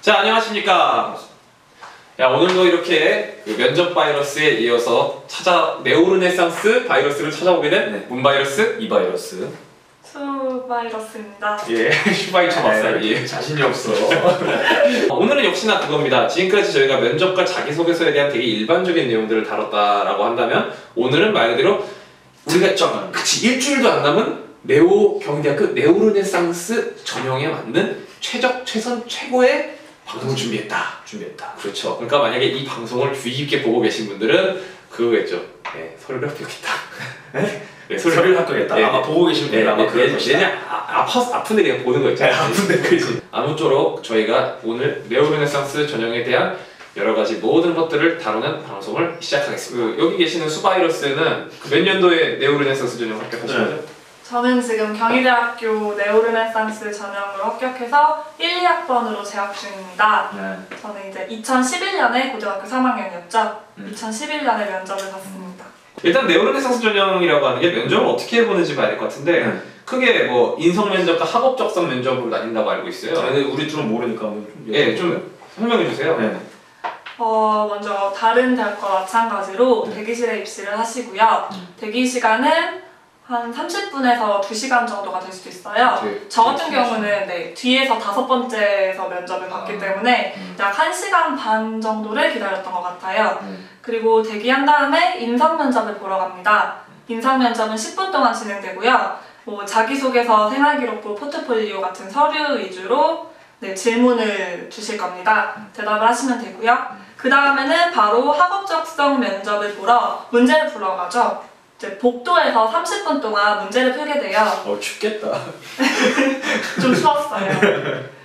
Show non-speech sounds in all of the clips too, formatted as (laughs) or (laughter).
자 안녕하십니까 야 오늘도 이렇게 그 면접 바이러스에 이어서 찾아 네오르네상스 바이러스를 찾아오게 된 네. 문바이러스 이 바이러스. 수 바이러스입니다. 예 (laughs) 슈바이 쳐봤어요 예. 자신이 없어. (laughs) 어, 오늘은 역시나 그겁니다 지금까지 저희가 면접과 자기소개서에 대한 되게 일반적인 내용들을 다뤘다라고 한다면 오늘은 말 그대로 우리가 정한. 그치 일주일도 안 남은 네오 경대학교 네오르네상스 전형에 맞는 최적 최선 최고의 방송을 준비했다 준비했다. 그렇죠. 그러니까 만약에 이 방송을 주의 깊게 보고 계신 분들은 그거겠죠. 네, 소리를 (laughs) 합격했다. 네, 소리를 합격했다. 네, 아마 네. 보고 계신 분들 네, 아마 네, 그럴 네, 것이다. 왜냐 아, 아파 아픈데 그냥 보는 거 있잖아요. 아픈데 그지. 아무쪼록 저희가 오늘 네오르네상스 전형에 대한 여러 가지 모든 것들을 다루는 방송을 시작하겠습니다. 그, 여기 계시는 수바이러스는 그몇 년도에 네오르네상스 전형 합격하신 네. 거죠? 저는 지금 경희대학교 네오르네상스 전형으로 합격해서 1, 2학번으로 재학 중입니다. 네. 저는 이제 2011년에 고등학교 3학년이었죠. 음. 2011년에 면접을 봤습니다. 일단 네오르네상스 전형이라고 하는 게 면접을 어떻게 해보는지 봐야 될 것 같은데 네. 크게 뭐 인성 면접과 학업 적성 면접으로 나뉜다고 알고 있어요. 아, 근데 우리 쪽은 모르니까 한번 좀. 예, 좀 설명해 주세요. 네. 어, 먼저 다른 대학과 마찬가지로 네. 대기실에 입시를 하시고요. 음. 대기 시간은 한 30분에서 2시간 정도가 될 수도 있어요. 되게- 저 같은 되게 경우는 네, 뒤에서 다섯 번째에서 면접을 봤기 아. 때문에 음. 약 1시간 반 정도를 기다렸던 것 같아요. 음. 그리고 대기한 다음에 인상 면접을 보러 갑니다. 인상 면접은 10분 동안 진행되고요. 뭐 자기소개서, 생활기록부, 포트폴리오 같은 서류 위주로 네, 질문을 주실 겁니다. 대답을 하시면 되고요. 그 다음에는 바로 학업 적성 면접을 보러 문제를 풀러 가죠. 이제 복도에서 30분 동안 문제를 풀게 돼요. 어 춥겠다. (laughs) 좀 추웠어요.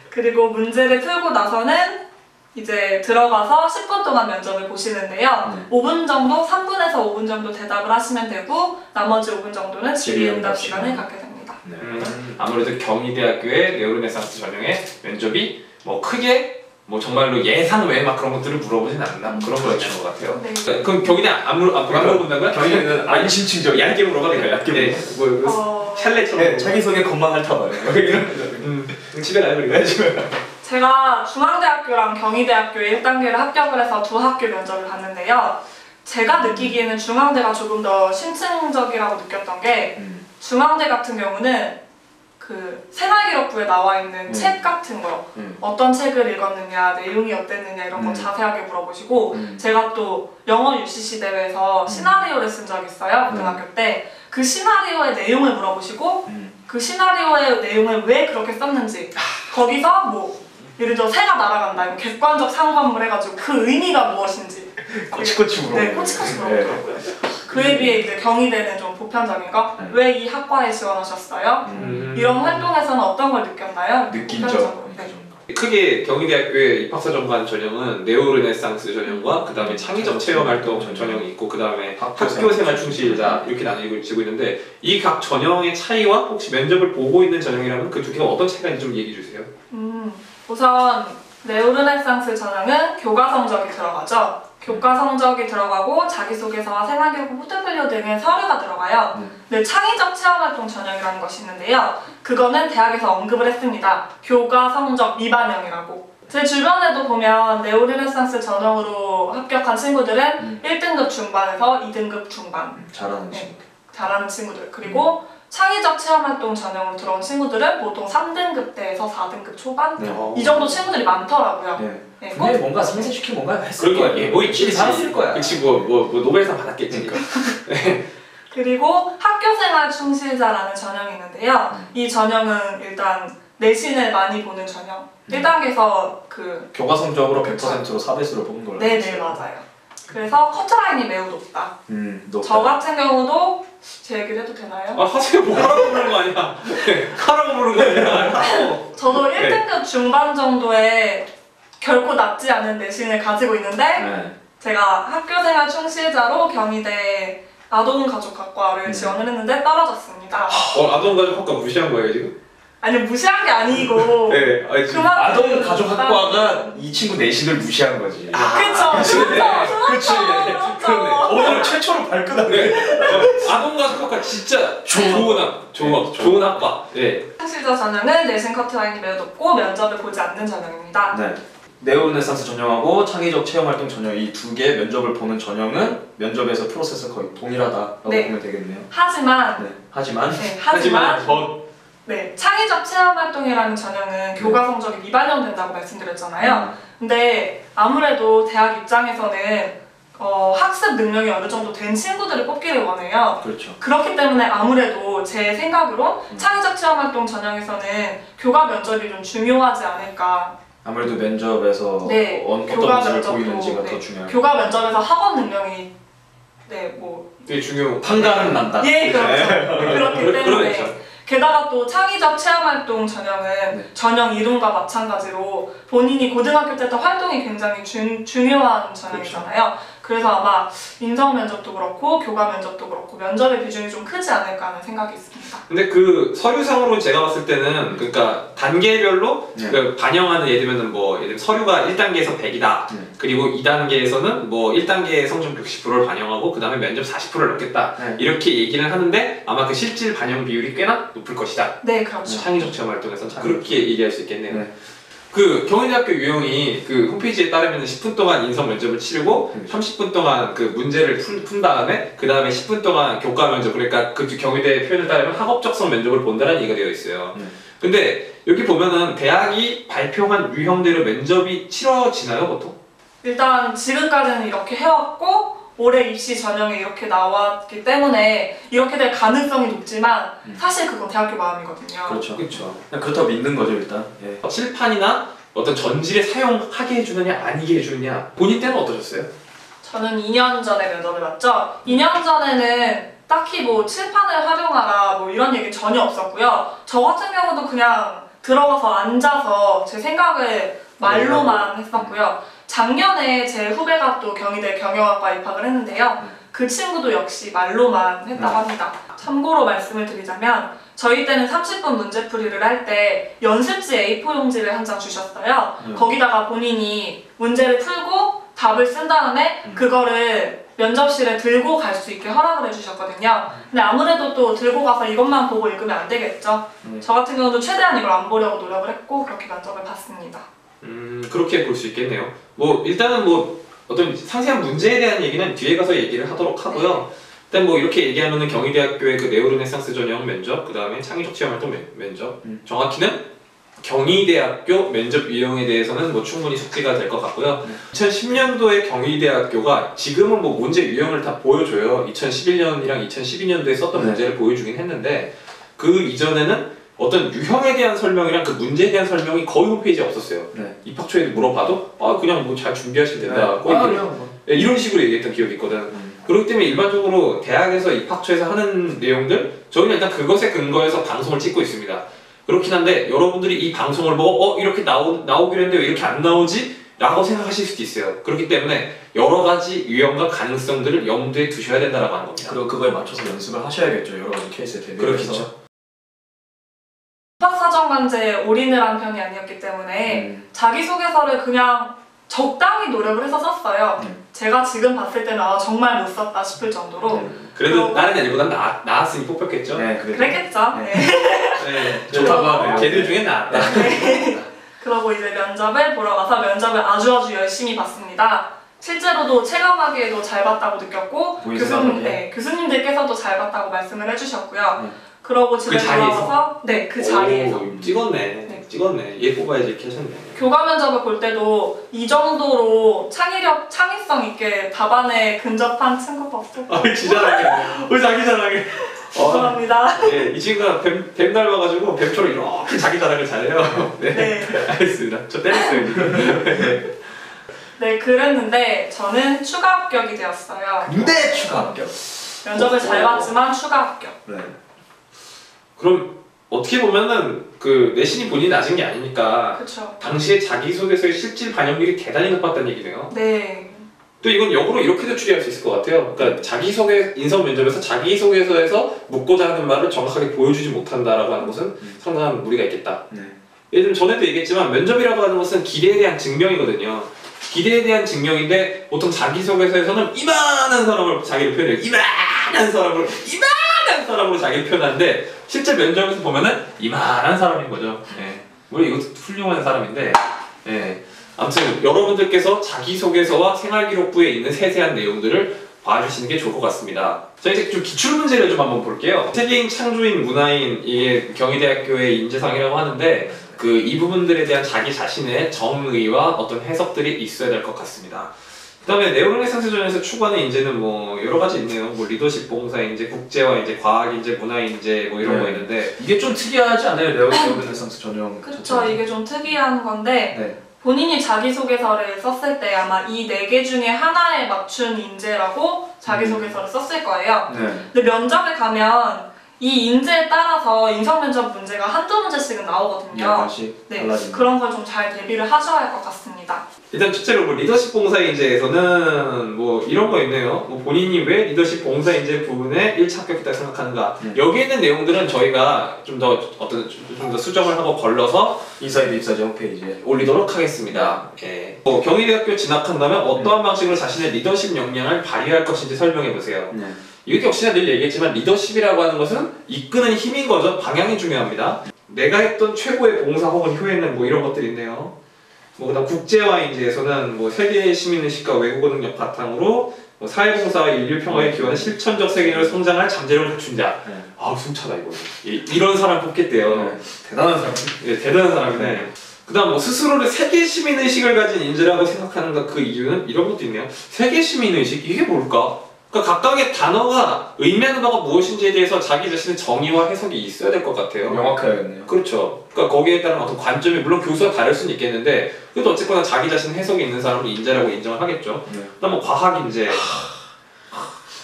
그리고 문제를 풀고 나서는 이제 들어가서 10분 동안 면접을 보시는데요. 네. 5분 정도, 3분에서 5분 정도 대답을 하시면 되고 나머지 5분 정도는 질의응답 시간을 시간. 갖게 됩니다. 네. 음, 아무래도 경희대학교의 네오르네상스 전형의 면접이 뭐 크게 뭐 정말로 예상 외막 그런 것들을 물어보진 않는다 뭐 그런 거였던 것 같아요. 네. 그럼 경희대 안, 물어, 안, 안 물어본다고요? 경희는 안심층적 얇게 물어가니까 얇게 네, 물어. 뭐 어, 찰레처럼 네, 자기소개 것만 핥아봐요. 이런 음, 집에 가요 우리가 집에 제가 중앙대학교랑 경희대학교에 1단계를 합격을 해서 두 학교 면접을 봤는데요. 제가 느끼기에는 중앙대가 조금 더 심층적이라고 느꼈던 게 음. 중앙대 같은 경우는 그 생활기록부에 나와 있는 음. 책 같은 거 음. 어떤 책을 읽었느냐 내용이 어땠느냐 이런 거 음. 자세하게 물어보시고 음. 제가 또 영어 UCC 대회에서 시나리오를 쓴 적이 있어요 고등학교 때 그 시나리오의 내용을 물어보시고 음. 그 시나리오의 내용을 왜 그렇게 썼는지 거기서 뭐 예를 들어 새가 날아간다 이거 객관적 상관물 해가지고 그 의미가 무엇인지 (laughs) 꼬치꼬치 물어. 네 꼬치꼬치 물어보더라고요 그에 비해 이제 경희대는 좀 보편적인 거 네. 왜이 학과에 지원하셨어요? 음. 이런 활동에서는 어떤 걸 느꼈나요? 느낀 보편적으로. 점. 네. 크게 경희대학교의 입학사 전반 전형은 네오르네상스 전형과 그 다음에 창의적 체험 활동 전- 전형이 있고 그 다음에 학교 학교 생활 충실자 이렇게 나뉘고 있는데 이 각 전형의 차이와 혹시 면접을 보고 있는 전형이라면 그 두 개가 어떤 차이가 있는지 좀 얘기해 주세요. 음, 우선 네오르네상스 전형은 교과 성적이 들어가죠. 교과 성적이 들어가고 자기소개서와 생활기록, 포트폴리오 등의 서류가 들어가요. 음. 네, 창의적 체험활동 전형이라는 것이 있는데요. 그거는 대학에서 언급을 했습니다. 교과 성적 미반영이라고. 제 주변에도 보면 네오르네상스 전형으로 합격한 친구들은 음. 1등급 중반에서 2등급 중반 잘하는 네. 친구. 잘하는 친구들 그리고 창의적 체험활동 전형으로 들어온 친구들은 보통 3등급대에서 4등급 초반 네. 이 정도 친구들이 많더라고요. 네. 네, 분명히 꼭 뭔가 상쇄시킨 뭔가 했을 그러게 거야. 예뭐 있지 살았을 거야. 그치 뭐 뭐 뭐 노벨상 받았겠지. (laughs) 그리고 학교생활 충실자라는 전형이 있는데요. 음. 이 전형은 일단 내신을 많이 보는 전형. 음. 1단계에서 그 교과 성적으로 100%로 4배수로 뽑는 걸로. 네네 있어요. 맞아요. 그래서 커트라인이 매우 높다. 음, 높다. 저 같은 경우도 제 얘기를 해도 되나요? 아 하세요 뭐 하라고 부르는 거 아니야? 하라고 부르는 거 아니야? 저도 네. 1등급 중반 정도의 결코 낮지 않은 내신을 가지고 있는데 네. 제가 학교생활 충실자로 경희대 아동가족학과를 음. 지원을 했는데 떨어졌습니다. 어 아동가족학과 무시한 거예요 지금? 아니 무시한 게 아니고 (laughs) 네. 아니, 지금 그만 아동 가족 학과가 이 친구 내신을 무시한 거지. 그쵸 그치. 그렇죠 그치. 그렇죠 그러네. 그렇죠 오늘 최초로 발끈하네. 네. 어, 아동 가족학과 진짜 좋은 학 좋은 학 좋은 학과. 예. 충실자 전형은 내신 커트라인이 매우 높고 면접을 보지 않는 전형입니다. 네. 네오르네상스 전형하고 창의적 체험활동 전형 이 두 개 면접을 보는 전형은 면접에서 프로세스 거의 동일하다라고 네. 보면 되겠네요. 하지만 네. 하지만 네, 하지만 하지만 더 네, 창의적 체험 활동이라는 전형은 교과 성적이 미반영된다고 말씀드렸잖아요. 근데 아무래도 대학 입장에서는 어, 학습 능력이 어느 정도 된 친구들을 뽑기를 원해요. 그렇죠. 그렇기 때문에 아무래도 제 생각으로 음. 창의적 체험 활동 전형에서는 교과 면접이 좀 중요하지 않을까. 아무래도 면접에서 네, 어, 교과 모습을 면접도, 보이는지가 네, 더 중요해요. 교과 면접에서 학업 능력이 네, 뭐 되게 중요. 판가름 난다. 예, 그렇죠. 그렇기 그러- 때문에. 게다가 또 창의적 체험활동 전형은 네. 전형 이름과 마찬가지로 본인이 고등학교 때 했던 활동이 굉장히 중, 중요한 전형이잖아요. 그 래서 아마 인성 면접도 그렇고 교과 면접도 그렇고 면접의 비중이 좀 크지 않을까 하는 생각이 있습니다. 근데 그 서류상으로 제가 봤을 때는 그러니까 단계별로 네. 그 반영하는 예를 들면 뭐 예를 들면 서류가 1단계에서 100이다. 네. 그리고 2단계에서는 뭐 1단계 성적 60%를 반영하고 그 다음에 면접 40%를 넣겠다. 네. 이렇게 얘기를 하는데 아마 그 실질 반영 비율이 꽤나 높을 것이다. 네, 그렇죠. 창의적 체험 활동에서는 창의적. 그렇게 얘기할 수 있겠네요. 네. 그 경희대학교 유형이 그 홈페이지에 따르면 10분 동안 인성 면접을 치르고 네. 30분 동안 그 문제를 푼, 푼 다음에 그 다음에 10분 동안 교과 면접 그러니까 그 경희대 표현을 따르면 학업적성 면접을 본다는 얘기가 되어 있어요. 네. 근데 여기 보면은 대학이 발표한 유형대로 면접이 치러지나요 보통? 일단 지금까지는 이렇게 해왔고 올해 입시 전형에 이렇게 나왔기 때문에 이렇게 될 가능성이 높지만 음. 사실 그건 대학교 마음이거든요. 그렇죠. 그렇죠. 그냥 그렇다고 믿는 거죠 일단. 예. 칠판이나 어떤 전질에 사용하게 해주느냐 아니게 해주느냐 본인 때는 어떠셨어요? 저는 2년 전에 면접을 봤죠. 2년 전에는 딱히 뭐 칠판을 활용하라 뭐 이런 얘기 전혀 없었고요. 저 같은 경우도 그냥 들어가서 앉아서 제 생각을 말로만 했었고요. 작년에 제 후배가 또 경희대 경영학과 입학을 했는데요. 그 친구도 역시 말로만 했다고 합니다. 참고로 말씀을 드리자면 저희 때는 30분 문제풀이를 할 때 연습지 A4 용지를 한 장 주셨어요. 음. 거기다가 본인이 문제를 풀고 답을 쓴 다음에 음. 그거를 면접실에 들고 갈 수 있게 허락을 해주셨거든요. 근데 아무래도 또 들고 가서 이것만 보고 읽으면 안 되겠죠. 음. 저 같은 경우도 최대한 이걸 안 보려고 노력을 했고 그렇게 면접을 봤습니다. 음 그렇게 볼 수 있겠네요. 뭐 일단은 뭐 어떤 상세한 문제에 대한 얘기는 뒤에 가서 얘기를 하도록 하고요. 일단 뭐 이렇게 얘기하면은 경희대학교의 그 네오르네상스 전형 면접, 그 다음에 창의적 체험활동 면- 면접, 음. 정확히는 경희대학교 면접 유형에 대해서는 뭐 충분히 숙지가 될 것 같고요. 네. 2010년도에 경희대학교가 지금은 뭐 문제 유형을 다 보여줘요. 2011년이랑 2012년도에 썼던 네. 문제를 보여주긴 했는데 그 이전에는 어떤 유형에 대한 설명이랑 그 문제에 대한 설명이 거의 홈페이지에 없었어요. 네. 입학 초에 물어봐도 아 그냥 뭐 잘 준비하시면 된다. 거의 아, 이런, 그냥 뭐. 예, 이런 식으로 얘기했던 기억이 있거든. 음. 그렇기 때문에 일반적으로 대학에서 입학처에서 하는 내용들 저희는 일단 그것에 근거해서 방송을 찍고 있습니다. 그렇긴 한데 여러분들이 이 방송을 보고 어 이렇게 나오, 나오기로 했는데 왜 이렇게 안 나오지? 라고 생각하실 수도 있어요. 그렇기 때문에 여러 가지 유형과 가능성들을 염두에 두셔야 된다라고 하는 겁니다. 그리고 그거에 맞춰서 연습을 하셔야겠죠 여러 가지 케이스에 대비해서. 그렇겠죠. 입학사정관제에 올인을 한 편이 아니었기 때문에 음. 자기소개서를 그냥 적당히 노력을 해서 썼어요. 음. 제가 지금 봤을 때는 아, 정말 못 썼다 싶을 정도로 네. 그래도 다른 애들보다 나, 나았으니 뽑혔겠죠? 네, 그래. 그랬겠죠. 네. 네. 네. (laughs) 좋다고 하네요. 걔들 중에 나았다. 그러고 이제 면접을 보러 가서 면접을 아주 아주 열심히 봤습니다. 실제로도 체감하기에도 잘 봤다고 느꼈고 교수님? 네, 교수님들께서도 잘 봤다고 말씀을 해주셨고요. 네. 그러고 집에 그 자리에서? 돌아와서 네, 그 자리에서 오, 찍었네. 네. 찍었네. 얘 뽑아야지 이렇게 하셨네. 교과 면접을 볼 때도 이 정도로 창의력, 창의성 있게 답안에 근접한 친구가 없을 아, 지 자랑해. 왜 (laughs) 자기 자랑해? (laughs) 어, 죄송합니다. 네, 이 친구가 뱀, 뱀 닮아가지고 뱀처럼 이렇게 자기 자랑을 잘해요. (laughs) 네, 네. 알겠습니다. 저 때렸어요. 네, 그랬는데 저는 추가 합격이 되었어요. 근데 추가 합격. 면접을 잘 어. 봤지만 추가 합격. 네. 그럼 어떻게 보면은 그 내신이 본인이 낮은 게 아니니까 그렇죠. 당시에 자기소개서의 실질 반영률이 대단히 높았다는 얘기네요. 네. 또 이건 역으로 이렇게도 추리할 수 있을 것 같아요. 그러니까 자기소개 인성 면접에서 자기소개서에서 묻고자 하는 말을 정확하게 보여주지 못한다라고 하는 것은 음. 상당한 무리가 있겠다. 네. 예를 들면 전에도 얘기했지만 면접이라고 하는 것은 기대에 대한 증명이거든요. 기대에 대한 증명인데 보통 자기소개서에서는 이만한 사람을 자기를 표현해요. 이만한 사람을 이만한 사람으로 자기를 표현하는데 실제 면접에서 보면은 이만한 사람인 거죠. 예. 물론 이것도 훌륭한 사람인데 예. 아무튼 여러분들께서 자기소개서와 생활기록부에 있는 세세한 내용들을 봐주시는 게 좋을 것 같습니다. 자 이제 좀 기출 문제를 좀 한번 볼게요. 세계인, 창조인, 문화인 이게 경희대학교의 인재상이라고 하는데 그 이 부분들에 대한 자기 자신의 정의와 어떤 해석들이 있어야 될 것 같습니다. 그다음에 네오르네상스전에서 추구하는 인재는 뭐 여러 가지 있네요. 뭐 리더십, 봉사 인재, 국제화 인재, 과학 인재, 문화 인재 뭐 이런 네. 거 있는데 이게 좀 특이하지 않아요? 네오 네오르네상스 전형. 그쵸 자체가? 이게 좀 특이한 건데 네. 본인이 자기소개서를 썼을 때 아마 이 네 개 중에 하나에 맞춘 인재라고 자기소개서를 썼을 거예요. 네. 근데 면접에 가면 이 인재에 따라서 인성 면접 문제가 한두 문제씩은 나오거든요. 약간씩 네, 달라지는. 그런 걸 좀 잘 대비를 하셔야 할 것 같습니다. 일단 첫째로 뭐 리더십 봉사 인재에서는 뭐 이런 거 있네요. 뭐 본인이 왜 리더십 봉사 인재 부분에 1차 합격했다고 생각하는가. 네. 여기 있는 내용들은 저희가 좀 더 어떤 좀 더 수정을 하고 걸러서 인사이드 입사지 홈페이지에. 올리도록 하겠습니다. 예. 뭐 경희대학교 진학한다면 어떠한 방식으로 자신의 리더십 역량을 발휘할 것인지 설명해 보세요. 네. 이게 역시나 늘 얘기했지만 리더십이라고 하는 것은 이끄는 힘인 거죠. 방향이 중요합니다. 내가 했던 최고의 봉사 혹은 효에는 뭐 이런 것들이 있네요. 뭐 그다음 국제화 인재에서는 뭐 세계 시민의식과 외국어 능력 바탕으로 뭐 사회봉사와 인류 평화에 기여하는 실천적 세계인으로 성장할 잠재력을 갖춘 자. 네. 아 숨차다 이거. 이- 이런 사람 뽑겠대요. 네. 대단한 사람. 예, 대단한 사람이네. 그다음 뭐 스스로를 세계 시민 의식을 가진 인재라고 생각하는가 그 이유는 이런 것도 있네요. 세계 시민 의식 이게 뭘까? 그러니까 각각의 단어가 의미하는 바가 무엇인지에 대해서 자기 자신의 정의와 해석이 있어야 될 것 같아요. 명확해야겠네요. 그렇죠. 그러니까 거기에 따른 어떤 관점이 물론 교수가 다를 수는 있겠는데 그래도 어쨌거나 자기 자신 해석이 있는 사람을 인재라고 인정을 하겠죠. 네. 그다음 뭐 과학 인재.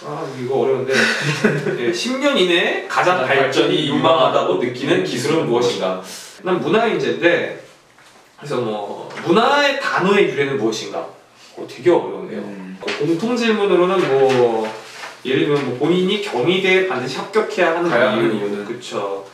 아 이거 어려운데 예, 10년 이내에 가장 발전이 발전이 유망하다고 느끼는 기술은 무엇인가? 난 문화 인재인데 그래서 뭐 문화의 단어의 유래는 무엇인가? 어, 되게 어려운데요. 공통 질문으로는 뭐 예를 들면 뭐 본인이 경희대에 반드시 합격해야 하는 가야 하는 이유, 이유는? 그렇죠.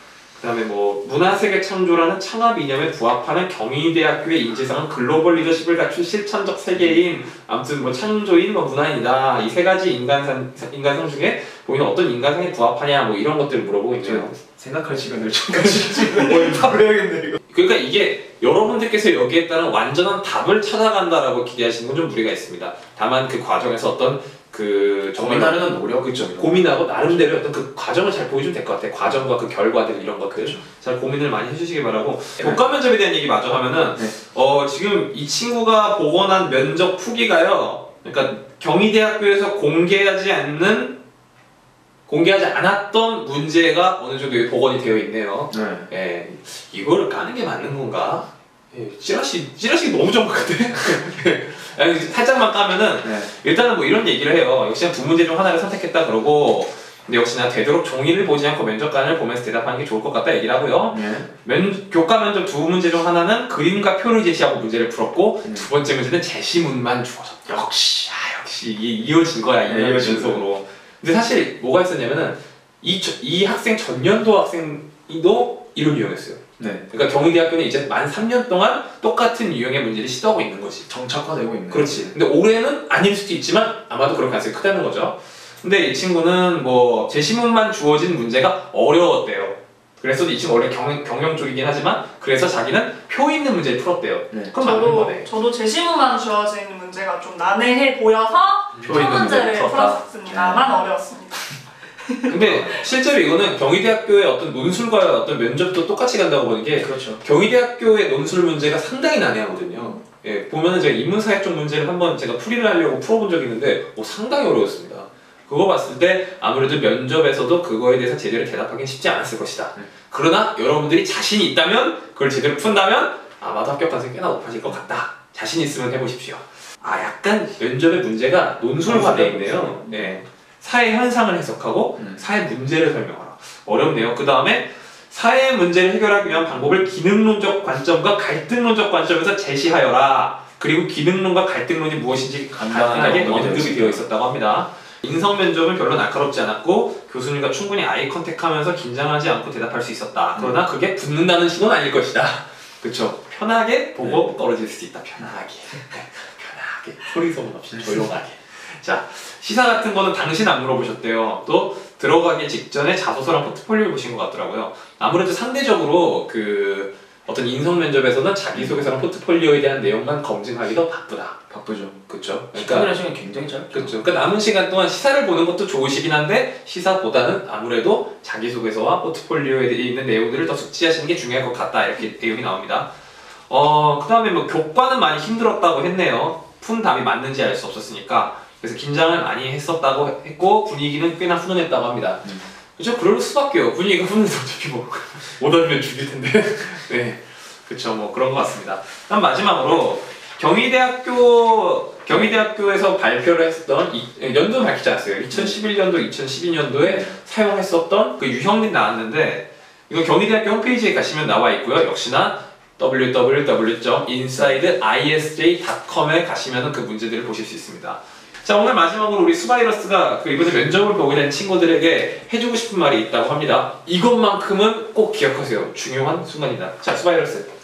그다음에 뭐 문화세계 창조라는 창업 이념에 부합하는 경희대학교의 인재상은 글로벌 리더십을 갖춘 실천적 세계인 아무튼 뭐 창조인 뭐 문화인이다 이 세 가지 인간상 인간상 중에 본인은 어떤 인간상에 부합하냐 뭐 이런 것들을 물어보고 있네요. 생각할 시간을 좀 가지고 뭘 답을 해야겠네 이거. 그러니까 이게 여러분들께서 여기에 따른 완전한 답을 찾아간다라고 기대하시는 건 좀 무리가 있습니다. 다만 그 과정에서 어떤 그 정말 고민하려는 노력 그렇죠. 고민하고 나름대로 어떤 그 과정을 잘 보여주면 될 것 같아요. 과정과 그 결과들 이런 것들. 잘 고민을 많이 해주시기 바라고 교과 면접에 대한 얘기 마저 하면은 네. 어 지금 이 친구가 복원한 면접 후기가요. 그러니까 경희대학교에서 공개하지 않는 공개하지 않았던 문제가 어느 정도 복원이 되어 있네요. 네. 예, 이거를 까는 게 맞는 건가? 예, 찌라시 찌라시 너무 정확한데. (laughs) 아니, 살짝만 까면은 네. 일단은 뭐 이런 얘기를 해요. 역시나 두 문제 중 하나를 선택했다 그러고 근데 역시나 되도록 종이를 보지 않고 면접관을 보면서 대답하는 게 좋을 것 같다 얘기를 하고요. 네. 면, 교과 면접 두 문제 중 하나는 그림과 표를 제시하고 문제를 풀었고 음. 두 번째 문제는 제시문만 주어서 역시 아 역시 이게 이어진 거야 네, 이 이어진 연속으로. 근데 사실 뭐가 있었냐면은 이, 저- 이 학생 전년도 학생도 이런 유형이었어요. 네. 그러니까 경희대학교는 이제 만 3년 동안 똑같은 유형의 문제를 시도하고 있는 거지. 정착화되고 있네. 그렇지. 근데 올해는 아닐 수도 있지만 아마도 그럴 가능성이 크다는 거죠. 근데 이 친구는 뭐 제시문만 주어진 문제가 어려웠대요. 그래서 이 친구 원래 경, 경영 쪽이긴 하지만 그래서 자기는 표 있는 문제를 풀었대요. 네. 그럼 맞는 저도 거네. 저도 제시문만 주어진 문제가 좀 난해해 보여서 표 첫 있는 문제 문제를 풀었다. 풀었습니다만 어려웠습니다. 근데 실제로 이거는 경희대학교의 어떤 논술과 어떤 면접도 똑같이 간다고 보는 게 그렇죠. 경희대학교의 논술 문제가 상당히 난해하거든요. 예, 보면은 제가 인문사회 쪽 문제를 한번 제가 풀이를 하려고 풀어본 적이 있는데 어, 상당히 어려웠습니다. 그거 봤을 때 아무래도 면접에서도 그거에 대해서 제대로 대답하기는 쉽지 않았을 것이다. 네. 그러나 여러분들이 자신이 있다면 그걸 제대로 푼다면 아마도 합격 가능성이 꽤나 높아질 것 같다. 자신 있으면 해보십시오. 아 약간 면접의 문제가 논술화돼 있네요. 네. 사회 현상을 해석하고 음. 사회 문제를 설명하라. 어렵네요. 그 다음에 사회 문제를 해결하기 위한 방법을 기능론적 관점과 갈등론적 관점에서 제시하여라. 그리고 기능론과 갈등론이 무엇인지 간단하게 언급이 되어. 되어 있었다고 합니다. 인성 면접은 별로 날카롭지 않았고 교수님과 충분히 아이 컨택하면서 긴장하지 않고 대답할 수 있었다. 그러나 그게 붙는다는 신호는 아닐 것이다. (laughs) 그렇죠. 편하게 보고 떨어질 수도 있다. 편하게. 편하게. 소리 소문 없이 조용하게. 자, 시사 같은 거는 당신 안 물어보셨대요. 또 들어가기 직전에 자소서랑 포트폴리오 보신 것 같더라고요. 아무래도 상대적으로 그 어떤 인성 면접에서는 자기소개서랑 포트폴리오에 대한 내용만 검증하기도 바쁘다. 바쁘죠. 그렇죠? 그러니까 시간 굉장히 짧죠. 그렇죠. 그러니까 남은 시간 동안 시사를 보는 것도 좋으시긴 한데 시사보다는 아무래도 자기소개서와 포트폴리오에 있는 내용들을 더 숙지하시는 게 중요할 것 같다 이렇게 내용이 나옵니다. 어 그다음에 뭐 교과는 많이 힘들었다고 했네요. 푼 답이 맞는지 알 수 없었으니까 그래서 긴장을 많이 했었다고 했고 분위기는 꽤나 훈훈했다고 합니다. 음. 그렇죠. 그럴 수밖에요. 분위기가 훈훈해서 어차피 뭐못 알면 죽일 텐데. (laughs) 네, 그렇죠. 뭐 그런 것 같습니다. 그럼 마지막으로 경희대학교 경희대학교에서 발표를 했었던 이, 연도 밝히지 않았어요. 2011년도, 2012년도에 사용했었던 그 유형이 나왔는데 이거 경희대학교 홈페이지에 가시면 나와 있고요. 역시나 www.insideisj.com에 가시면 그 문제들을 보실 수 있습니다. 자 오늘 마지막으로 우리 수바이러스가 그 이번에 면접을 보게 된 친구들에게 해주고 싶은 말이 있다고 합니다. 이것만큼은 꼭 기억하세요. 중요한 순간이다. 자 수바이러스.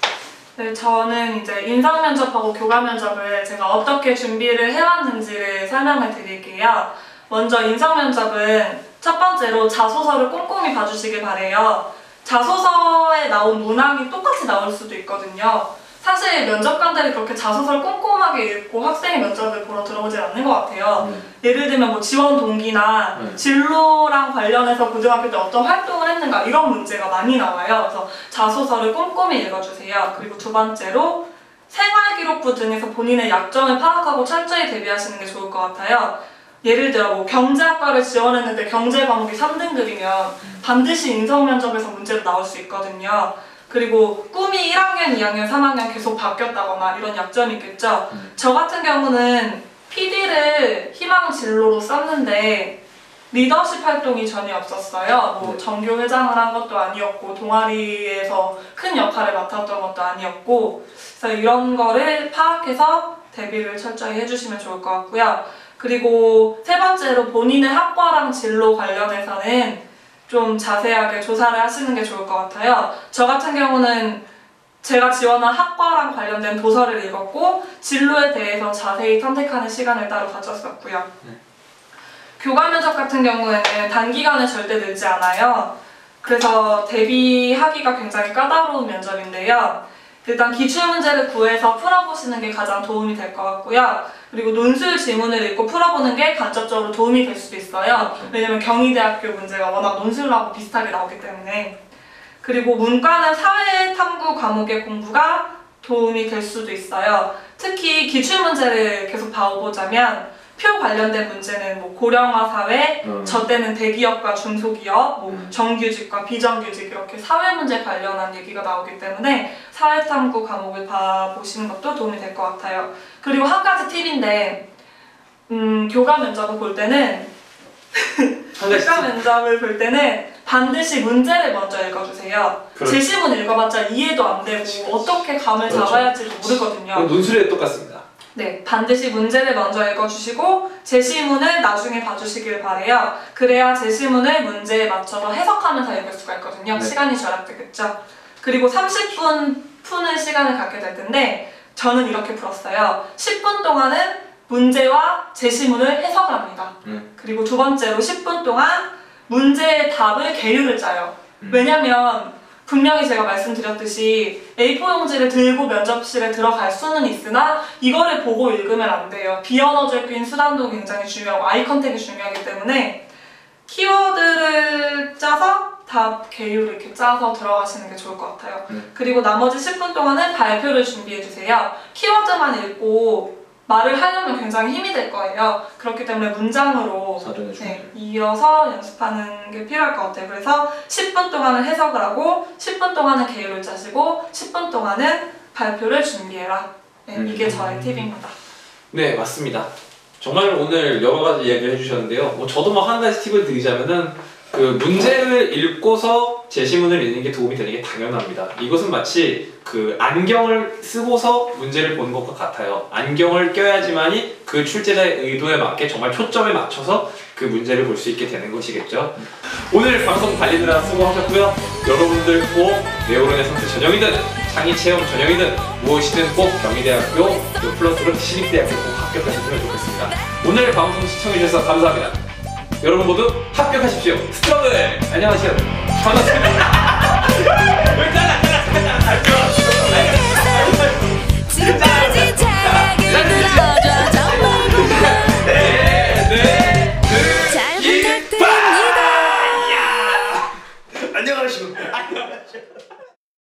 네, 저는 이제 인상 면접하고 교감 면접을 제가 어떻게 준비를 해왔는지를 설명을 드릴게요. 먼저 인상 면접은 첫 번째로 자소서를 꼼꼼히 봐주시길 바래요. 자소서에 나온 문항이 똑같이 나올 수도 있거든요. 사실 면접관들이 그렇게 자소서를 꼼꼼하게 읽고 학생의 면접을 보러 들어오지 않는 것 같아요. 음. 예를 들면 뭐 지원 동기나 네. 진로랑 관련해서 고등학교 때 어떤 활동을 했는가 이런 문제가 많이 나와요. 그래서 자소서를 꼼꼼히 읽어주세요. 그리고 두 번째로 생활기록부 등에서 본인의 약점을 파악하고 철저히 대비하시는 게 좋을 것 같아요. 예를 들어 뭐 경제학과를 지원했는데 경제 과목이 3등급이면 반드시 인성 면접에서 문제로 나올 수 있거든요. 그리고 꿈이 1학년, 2학년, 3학년 계속 바뀌었다거나 이런 약점이 있겠죠. 음. 저 같은 경우는 PD를 희망 진로로 썼는데 리더십 활동이 전혀 없었어요. 뭐 네. 정교 회장을 한 것도 아니었고 동아리에서 큰 역할을 맡았던 것도 아니었고 그래서 이런 거를 파악해서 대비를 철저히 해주시면 좋을 것 같고요. 그리고 세 번째로 본인의 학과랑 진로 관련해서는 좀 자세하게 조사를 하시는 게 좋을 것 같아요. 저 같은 경우는 제가 지원한 학과랑 관련된 도서를 읽었고 진로에 대해서 자세히 탐색하는 시간을 따로 가졌었고요. 교감 면접 같은 경우에는 단기간에 절대 늘지 않아요. 그래서 대비하기가 굉장히 까다로운 면접인데요. 일단 기출 문제를 구해서 풀어보시는 게 가장 도움이 될 것 같고요. 그리고 논술 지문을 읽고 풀어보는 게 간접적으로 도움이 될 수도 있어요. 왜냐면 경희대학교 문제가 워낙 논술하고 비슷하게 나오기 때문에. 그리고 문과는 사회탐구 과목의 공부가 도움이 될 수도 있어요. 특히 기출 문제를 계속 봐오자면 표 관련된 문제는 뭐 고령화 사회, 음. 저 때는 대기업과 중소기업, 뭐 음. 정규직과 비정규직 이렇게 사회 문제 관련한 얘기가 나오기 때문에 사회탐구 과목을 봐 보시는 것도 도움이 될 것 같아요. 그리고 한 가지 팁인데 음, 교감 면접을 볼 때는 (laughs) 교감 면접을 볼 때는 반드시 문제를 먼저 읽어주세요. 그렇죠. 제시문 읽어봤자 이해도 안 되고 그렇지, 그렇지. 어떻게 감을 그렇죠. 잡아야 할지도 모르거든요. 논술에 똑같습니다. 네, 반드시 문제를 먼저 읽어주시고 제시문을 나중에 봐주시길 바래요. 그래야 제시문을 문제에 맞춰서 해석하면서 읽을 수가 있거든요. 네. 시간이 절약되겠죠. 그리고 30분 푸는 시간을 갖게 될 텐데 저는 이렇게 풀었어요. 10분 동안은 문제와 제시문을 해석합니다. 음. 그리고 두 번째로 10분 동안 문제의 답을 계율을 짜요. 음. 왜냐면 분명히 제가 말씀드렸듯이 A4 용지를 들고 면접실에 들어갈 수는 있으나 이거를 보고 읽으면 안 돼요. 비언어적 인 수단도 굉장히 중요하고 아이 컨택이 중요하기 때문에 키워드를 짜서 답 계율을 이렇게 짜서 들어가시는 게 좋을 것 같아요. 네. 그리고 나머지 10분 동안은 발표를 준비해 주세요. 키워드만 읽고 말을 하려면 굉장히 힘이 될 거예요. 그렇기 때문에 문장으로. 네, 이어서 연습하는 게 필요할 것 같아요. 그래서 10분 동안은 해석을 하고 10분 동안은 계율을 짜시고 10분 동안은 발표를 준비해라. 네, 음. 이게 저의 팁입니다. 네, 맞습니다. 정말 오늘 여러 가지 이야기를 해주셨는데요. 뭐 저도 뭐 한 가지 팁을 드리자면은 그 문제를 읽고서 제시문을 읽는 게 도움이 되는 게 당연합니다. 이것은 마치 그 안경을 쓰고서 문제를 보는 것과 같아요. 안경을 껴야지만이 그 출제자의 의도에 맞게 정말 초점에 맞춰서 그 문제를 볼 수 있게 되는 것이겠죠. 오늘 방송 달리느라 수고하셨고요. 여러분들 꼭 네오로네상스 전형이든 창의 체험 전형이든 무엇이든 꼭 경희대학교 또 플러스로 신입대학교 꼭 합격하셨으면 좋겠습니다. 오늘 방송 시청해주셔서 감사합니다. 여러분 모두 합격하십시오. 스트러글! 안녕하세요. 반갑습니다. 왜 잘라, 잘라, 잘라, 잘라. 지금까지 잘하게 불러줘.